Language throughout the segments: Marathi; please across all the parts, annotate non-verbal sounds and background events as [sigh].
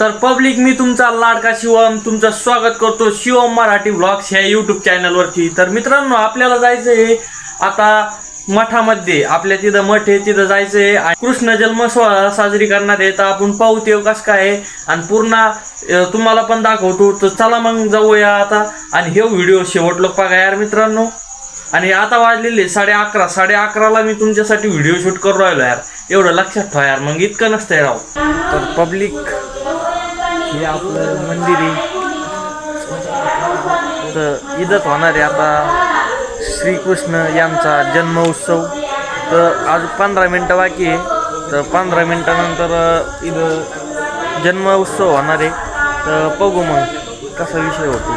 तर पब्लिक मी तुमचा लाडका शिवम तुमचं स्वागत करतो शिवम मराठी ब्लॉग्स ह्या यूट्यूब चॅनलवरती तर मित्रांनो आपल्याला जायचं आहे आता मठामध्ये. आपल्या तिथं मठ आहे तिथं जायचं आहे आणि कृष्ण जन्म सोहळा साजरी करणार आहे. तर आपण पाहू ते कसं काय आणि पूर्ण तुम्हाला पण दाखवतो. तर चला मग जाऊया आता. आणि हे व्हिडिओ शेवटलो बघा यार मित्रांनो. आणि आता वाजलेले साडे अकरा. साडे अकराला मी तुमच्यासाठी व्हिडिओ शूट करू राहिलो यार. एवढं लक्षात ठेवा यार. मग इतकं नसतंय राव. तर पब्लिक हे आपलं मंदिर आहे. तर इथंच होणार आहे आता श्रीकृष्ण यांचा जन्म उत्सव. तर आज पंधरा मिनटं बाकी आहे. तर पंधरा मिनटानंतर इथं जन्म उत्सव होणार आहे. तर बघू मग कसा विषय होतो.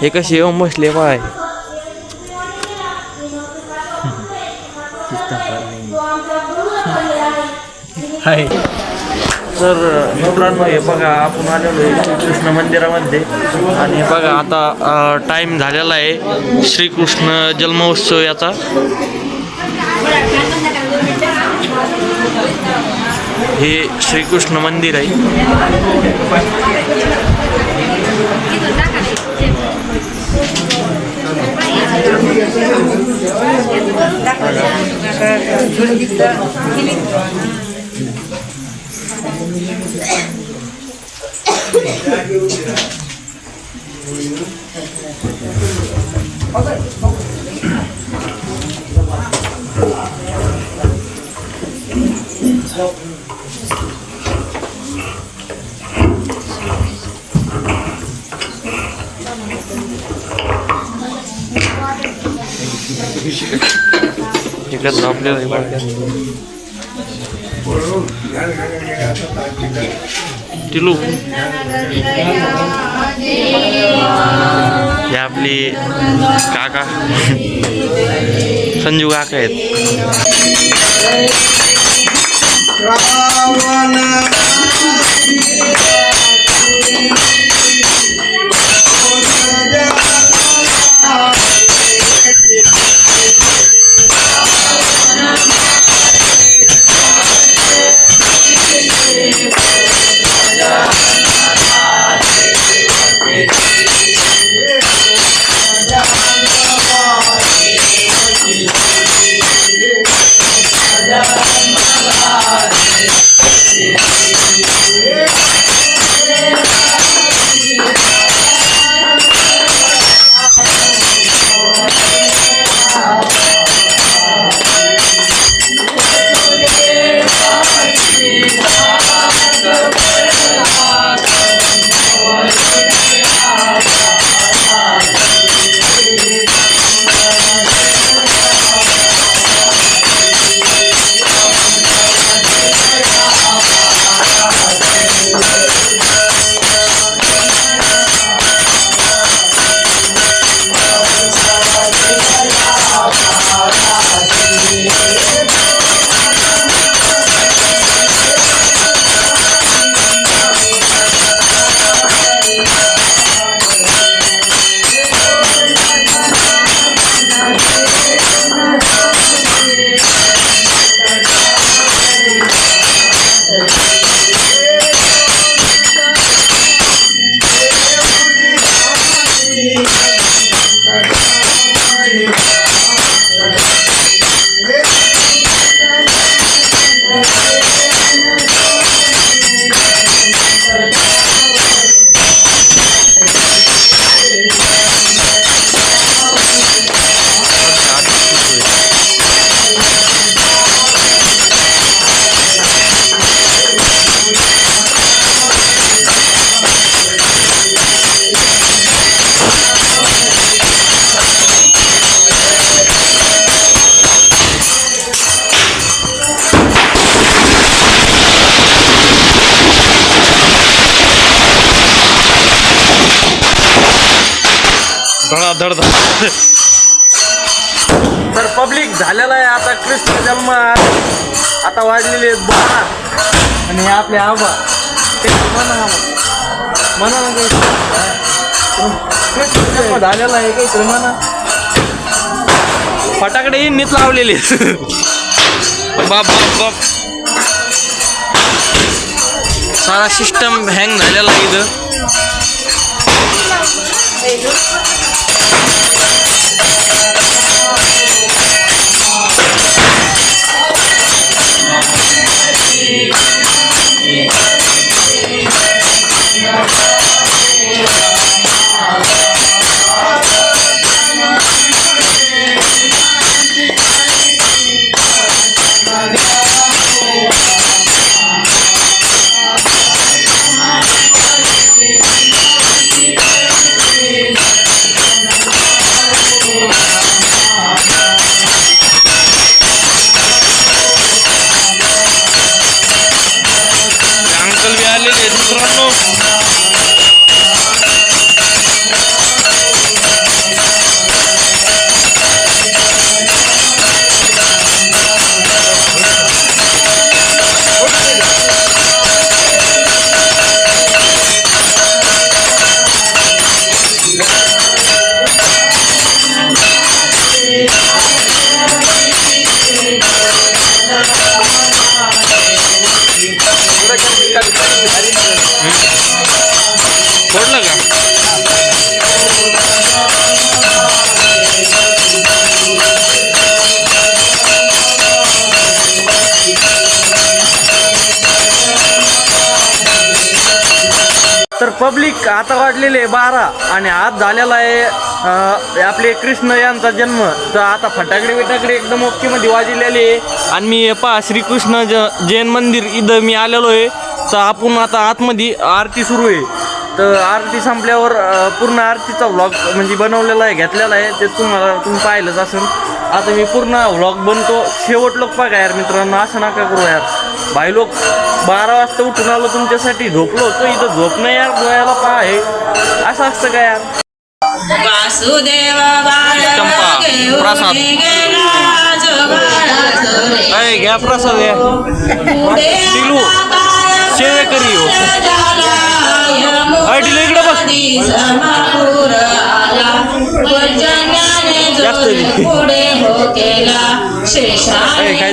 हे कसे येऊन बसले बाय. [laughs] [laughs] हाय. [laughs] तर मित्रांनो हे बघा आपण आलेलो आहे श्रीकृष्ण मंदिरामध्ये. आणि बघा आता टाईम झालेला आहे. श्रीकृष्ण जन्मोत्सव याचा. हे श्रीकृष्ण मंदिर आहे. इकडे आपल्याला हे बघा. टिलू हे आपली काका संजू काका आहेत तर पब्लिक झालेला आहे आता कृष्ण जन्म आता वाजलेले आहेत बारा आणि हे आपले आबा. ते म्हणा. म्हणा ना काही. कृष्ण झालेला आहे काही म्हणा फटाकडे नीट लावलेले. बाप बाप बाप. सारा सिस्टम हँग झालेला आहे इथं. よろしくお願いします。आता वाजलेले आहे बारा आणि आज झालेला आहे आपले कृष्ण यांचा जन्म. तर आता फटाकडे बिटाकडे एकदम ओकेमध्ये वाजलेले आहे. आणि मी पहा श्रीकृष्ण ज जैन मंदिर इथं मी आलेलो आहे. तर आपण आता आतमध्ये आरती सुरू आहे. तर आरती संपल्यावर पूर्ण आरतीचा व्लॉग म्हणजे बनवलेला आहे घेतलेला आहे. ते तुम्हाला तुम्ही पाहिलंच असेल. आता मी पूर्ण व्लॉग बनतो. शेवट लोक बघा यार मित्रांनो असं नका करू यार. भाई लोक बारा वाजता उठून आलो तुमच्यासाठी. झोपलो होतो इथं. झोप नाही यार डोळ्याला पा आहे असं असतं का यार? प्रसाद. घ्या प्रसाद या. टिलू, सेवेकरी हो. अय, टिलू, इकडं बस. जास्त हो काय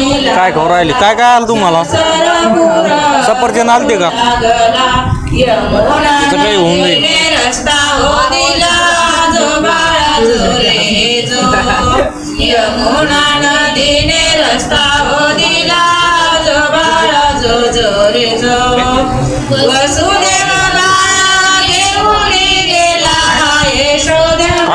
काय खाऊ राहिले? काय काय आलं तुम्हाला? सफरचंद आलते का? तिचं काही होऊन जाईल. रस्ता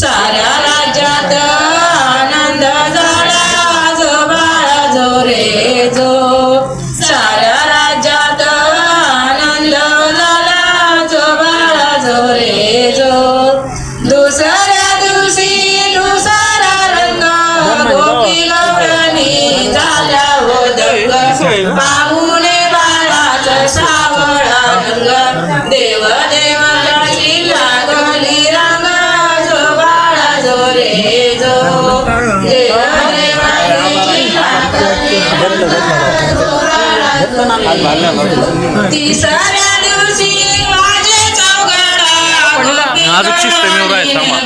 சார अजून system येऊन राहिलं, थांबा.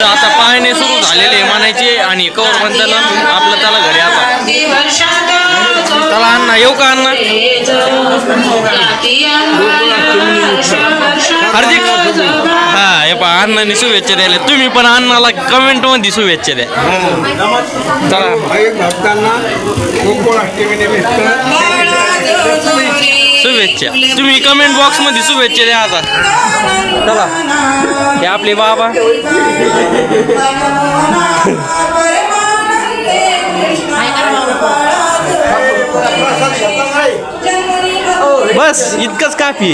आता पाहणे सुरू झालेले मानायचे आणि कौर म्हणताना आपलं त्याला घरी आता. चला अण्णा येऊ का अण्णा? हार्दिक हा हे पहा अण्णाने शुभेच्छा द्यायला तुम्ही पण अण्णाला कमेंटमध्ये शुभेच्छा द्या. चला. शुभेच्छा. तुम्ही कमेंट बॉक्समध्ये शुभेच्छा द्या आता. चला. हे आपले बाबा. बस इतकंच काफी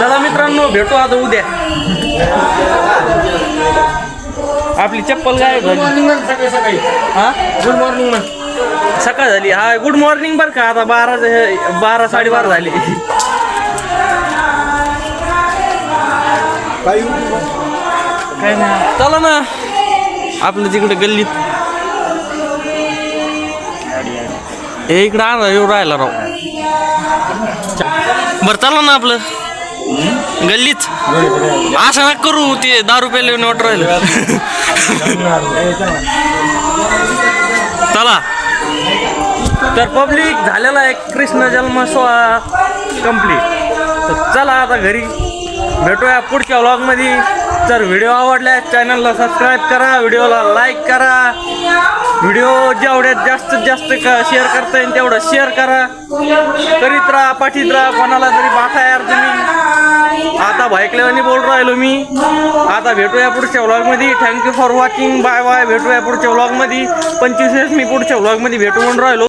चला मित्रांनो भेटू आता उद्या. आपली चप्पल काय हा? गुड मॉर्निंग सकाळ झाली. हा गुड मॉर्निंग बरं का. आता बारा बारा साडेबारा झाली. काय नाही. चला ना. आपलं तिकडे गल्लीत हे इकडं आणा येऊ राहिला राव. बरं चला ना आपलं. गल्लीच असं ना करू ते दारू रुपयाला नोट राहिलं. चला. तर पब्लिक झालेला आहे कृष्ण जन्म सोहळा कंप्लीट तर चला आता घरी. भेटूया पुढच्या व्लॉगमध्ये तर व्हिडिओ आवडल्या चॅनलला सबस्क्राईब करा व्हिडिओला लाईक करा. व्हिडिओ जेवढ्यात जास्तीत जास्त का शेअर करता येईल तेवढं शेअर करा. करीत राहा पाठीत राहा कोणाला तरी पाठा यार तुम्ही. आता भाईकल्यावानी बोल राहिलो मी. आता भेटूया पुढच्या व्लॉगमध्ये thank you for watching bye bye भेटूया पुढच्या व्लॉगमध्ये पंचवीस मी पुढच्या व्लॉगमध्ये भेटू म्हणून राहिलो.